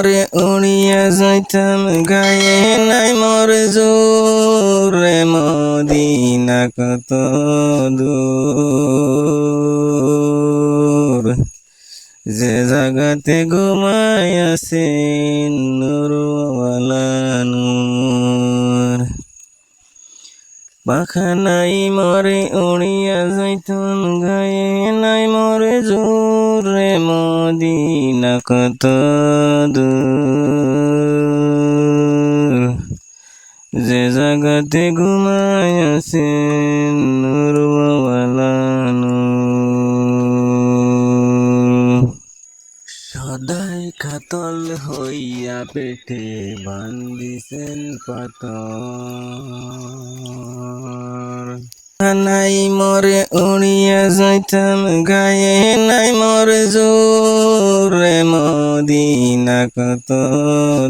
মরে উড়িয়া যাইতাম, গায়ে নাই মোর জোরে, মদিনা কত দূর। যে জাগাতে ঘুমাই আছেন নুরওয়ালা নূর। পাখা নাই মরে উড়িয়া যাইতন গায়ে নাই মরে জোরে মদিনা কত দূর যে জাগাতে ঘুমাই আছেন নূর সদাই খাতল হইয়া পেটে বান্দিছেন পাতর নাই মরে উড়িয়া যাইতাম, গায়ে নাই মরে জোরে। মদিনা কত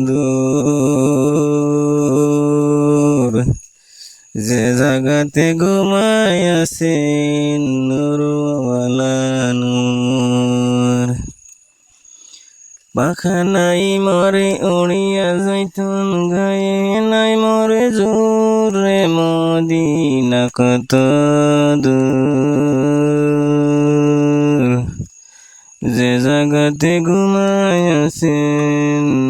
দূর? যে জাগাতে ঘুমাই আছেন নুরওয়ালা নূর। পাখা নাই মরে উড়িয়া যাইতন গায়ে, নাই মরে জোরে মদিনা কত দূর? যে জাগাতে আছেন নুরওয়ালা